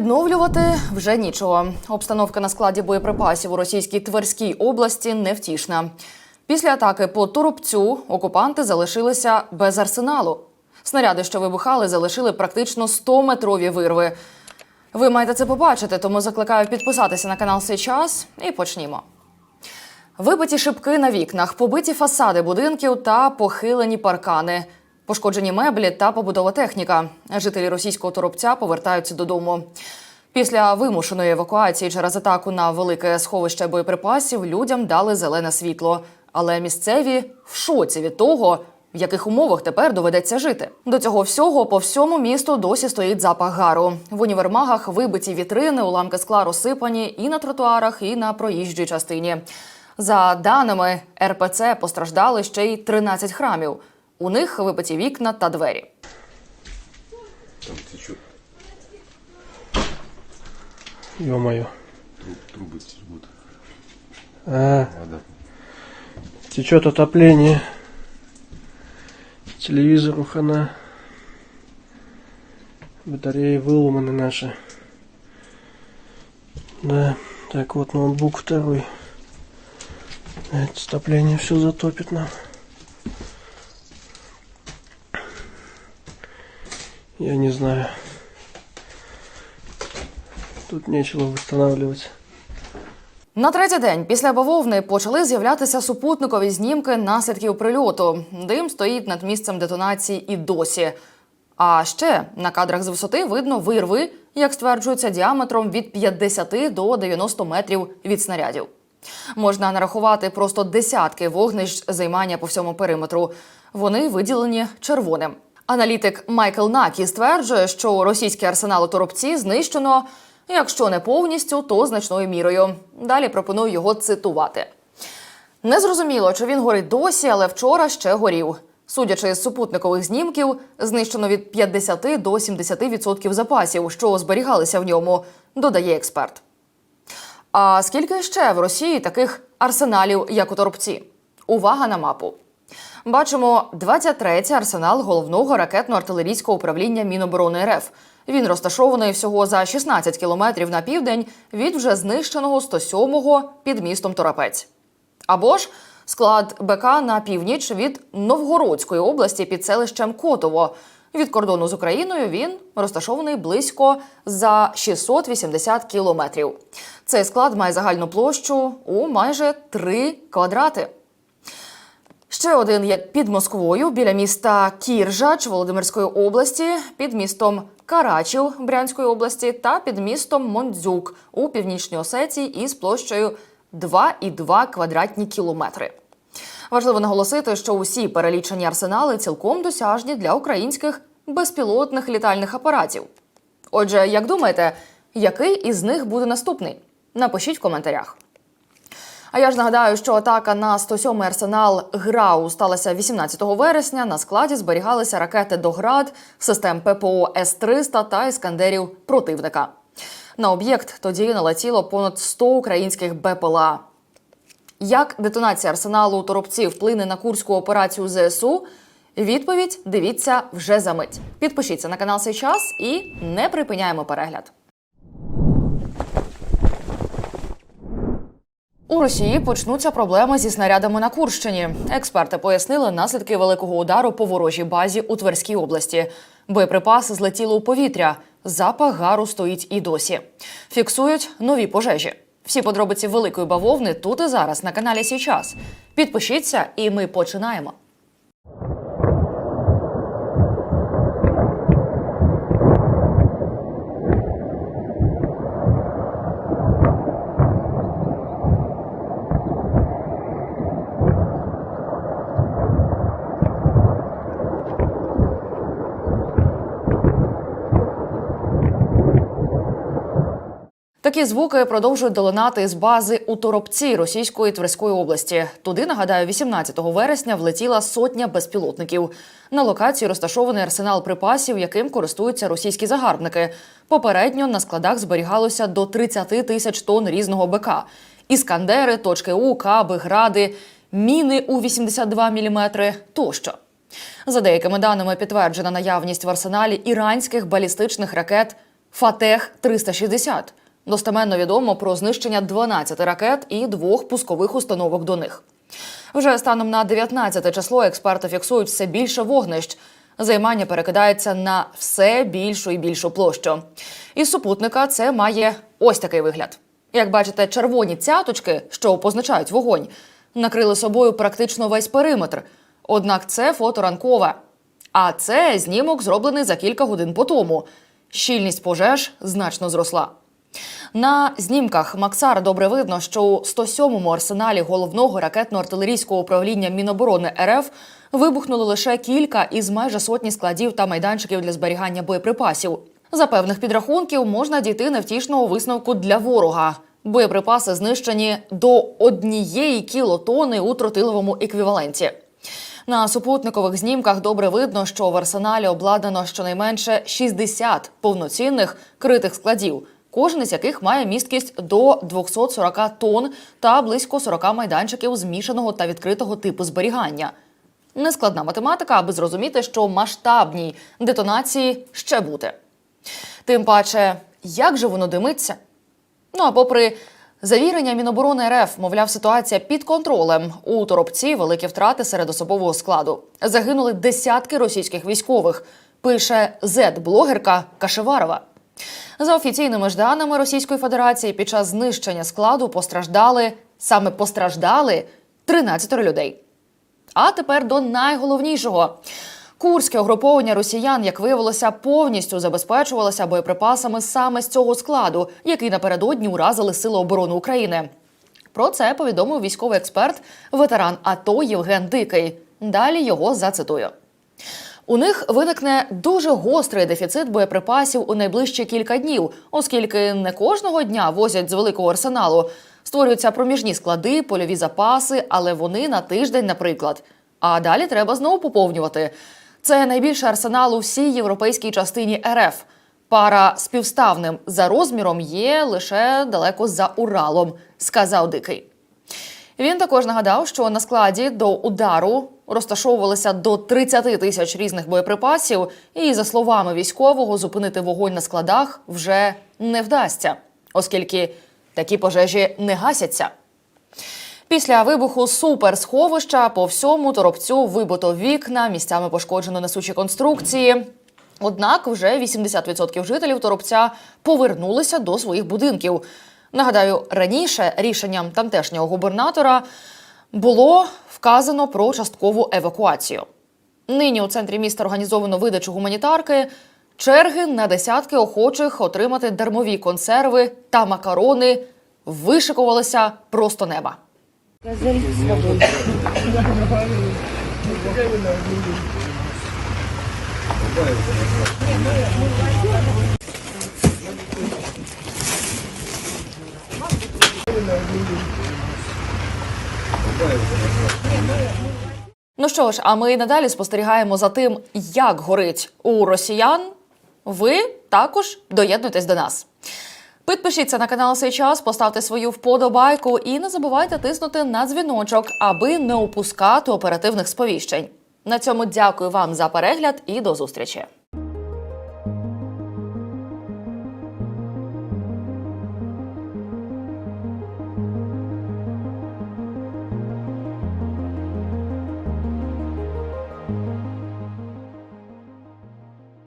Відновлювати вже нічого. Обстановка на складі боєприпасів у російській Тверській області невтішна. Після атаки по Торопцю окупанти залишилися без арсеналу. Снаряди, що вибухали, залишили практично 100-метрові вирви. Ви маєте це побачити, тому закликаю підписатися на канал «Сей час» і почнімо. Вибиті шибки на вікнах, побиті фасади будинків та похилені паркани, пошкоджені меблі та побудова техніка. Жителі російського торопця повертаються додому. Після вимушеної евакуації через атаку на велике сховище боєприпасів людям дали зелене світло. Але місцеві в шоці від того, в яких умовах тепер доведеться жити. До цього всього по всьому місту досі стоїть запах гару. В універмагах вибиті вітрини, уламки скла розсипані і на тротуарах, і на проїжджій частині. За даними РПЦ, постраждали ще й 13 храмів. У них вибиті вікна та двері. Там течет Ё-моё. труб, трубы текут. А, Вода. течет отопление. Телевизору хана. Батареи выломаны наши. Да, так вот ноутбук второй. Это отопление все затопит нам. Я не знаю. Тут нечего восстанавливать. На третій день після бавовни почали з'являтися супутникові знімки наслідків прильоту. Дим стоїть над місцем детонації і досі. А ще на кадрах з висоти видно вирви, як стверджується, діаметром від 50 до 90 метрів від снарядів. Можна нарахувати просто десятки вогнищ займання по всьому периметру. Вони виділені червоним. Аналітик Майкл Накі стверджує, що російський арсенал Торопці знищено, якщо не повністю, то значною мірою. Далі пропоную його цитувати. Незрозуміло, чи він горить досі, але вчора ще горів. Судячи з супутникових знімків, знищено від 50 до 70% запасів, що зберігалися в ньому, додає експерт. А скільки ще в Росії таких арсеналів, як у Торопці? Увага на мапу. Бачимо 23-й арсенал головного ракетно-артилерійського управління Міноборони РФ. Він розташований всього за 16 кілометрів на південь від вже знищеного 107-го під містом Торопець. Або ж склад БК на північ від Новгородської області під селищем Котово. Від кордону з Україною він розташований близько за 680 кілометрів. Цей склад має загальну площу у майже 3 квадрати. Ще один є під Москвою біля міста Кіржач Володимирської області, під містом Карачів Брянської області та під містом Мондзюк у північній Осетії із площею 2,2 квадратні кілометри. Важливо наголосити, що усі перелічені арсенали цілком досяжні для українських безпілотних літальних апаратів. Отже, як думаєте, який із них буде наступний? Напишіть в коментарях. А я ж нагадаю, що атака на 107-й арсенал ГРАУ сталася 18 вересня. На складі зберігалися ракети «Доград», систем ППО С-300 та іскандерів противника. На об'єкт тоді налетіло понад 100 українських БПЛА. Як детонація арсеналу у Торопці вплине на курську операцію ЗСУ? Відповідь дивіться вже за мить. Підпишіться на канал «Сей час і не припиняємо перегляд. У Росії почнуться проблеми зі снарядами на Курщині. Експерти пояснили наслідки великого удару по ворожій базі у Тверській області. Боєприпаси злетіли у повітря. Запах гару стоїть і досі. Фіксують нові пожежі. Всі подробиці великої бавовни тут і зараз на каналі Сій час. Підпишіться, і ми починаємо. Такі звуки продовжують долинати з бази у Торопці Російської Тверської області. Туди нагадаю, 18 вересня влетіла сотня безпілотників. На локації розташований арсенал припасів, яким користуються російські загарбники. Попередньо на складах зберігалося до 30 тисяч тонн різного БК. іскандери, точки У, каби, гради, міни у 82 мм тощо. За деякими даними підтверджена наявність в арсеналі іранських балістичних ракет Фатех 360 Достеменно відомо про знищення 12 ракет і двох пускових установок до них. Вже станом на 19 число експерти фіксують все більше вогнищ. Займання перекидається на все більшу і більшу площу. Із супутника це має ось такий вигляд. Як бачите, червоні цяточки, що позначають вогонь, накрили собою практично весь периметр. Однак це фото ранкове. А це знімок зроблений за кілька годин по тому. Щільність пожеж значно зросла. На знімках Максара добре видно, що у 107-му арсеналі головного ракетно-артилерійського управління Міноборони РФ вибухнули лише кілька із майже сотні складів та майданчиків для зберігання боєприпасів. За певних підрахунків можна дійти невтішного висновку для ворога. Боєприпаси знищені до однієї кілотони у тротиловому еквіваленті. На супутникових знімках добре видно, що в арсеналі обладнано щонайменше 60 повноцінних критих складів, кожен із яких має місткість до 240 тонн та близько 40 майданчиків змішаного та відкритого типу зберігання. Нескладна математика, аби зрозуміти, що масштабній детонації ще бути. Тим паче, як же воно димиться? Ну а попри завірення Міноборони РФ, мовляв, ситуація під контролем. У торопці великі втрати серед особового складу. Загинули десятки російських військових. Пише зет-блогерка Кашеварова. За офіційними ж даними Російської Федерації, під час знищення складу постраждали саме постраждали 13 людей. А тепер до найголовнішого. Курське угруповання росіян, як виявилося, повністю забезпечувалося боєприпасами саме з цього складу, який напередодні уразили Сили оборони України. Про це повідомив військовий експерт, ветеран АТО Євген Дикий. Далі його зацитую. У них виникне дуже гострий дефіцит боєприпасів у найближчі кілька днів, оскільки не кожного дня возять з великого арсеналу. Створюються проміжні склади, польові запаси, але вони на тиждень, наприклад. А далі треба знову поповнювати. Це найбільший арсенал у всій європейській частині РФ. Пара співставним за розміром є лише далеко за Уралом, сказав Дикий. Він також нагадав, що на складі до удару розташовувалися до 30 тисяч різних боєприпасів, і за словами військового, зупинити вогонь на складах вже не вдасться, оскільки такі пожежі не гасяться. Після вибуху суперсховища по всьому торопцю вибито вікна, місцями пошкоджено несучі конструкції. Однак вже 80% жителів торопця повернулися до своїх будинків. Нагадаю, раніше рішенням тамтешнього губернатора було вказано про часткову евакуацію. Нині у центрі міста організовано видачу гуманітарки. Черги на десятки охочих отримати дармові консерви та макарони вишикувалися просто неба. Ну що ж, а ми й надалі спостерігаємо за тим, як горить у росіян. Ви також доєднуйтесь до нас. Підпишіться на канал «Сей час, поставте свою вподобайку і не забувайте тиснути на дзвіночок, аби не упускати оперативних сповіщень. На цьому дякую вам за перегляд і до зустрічі.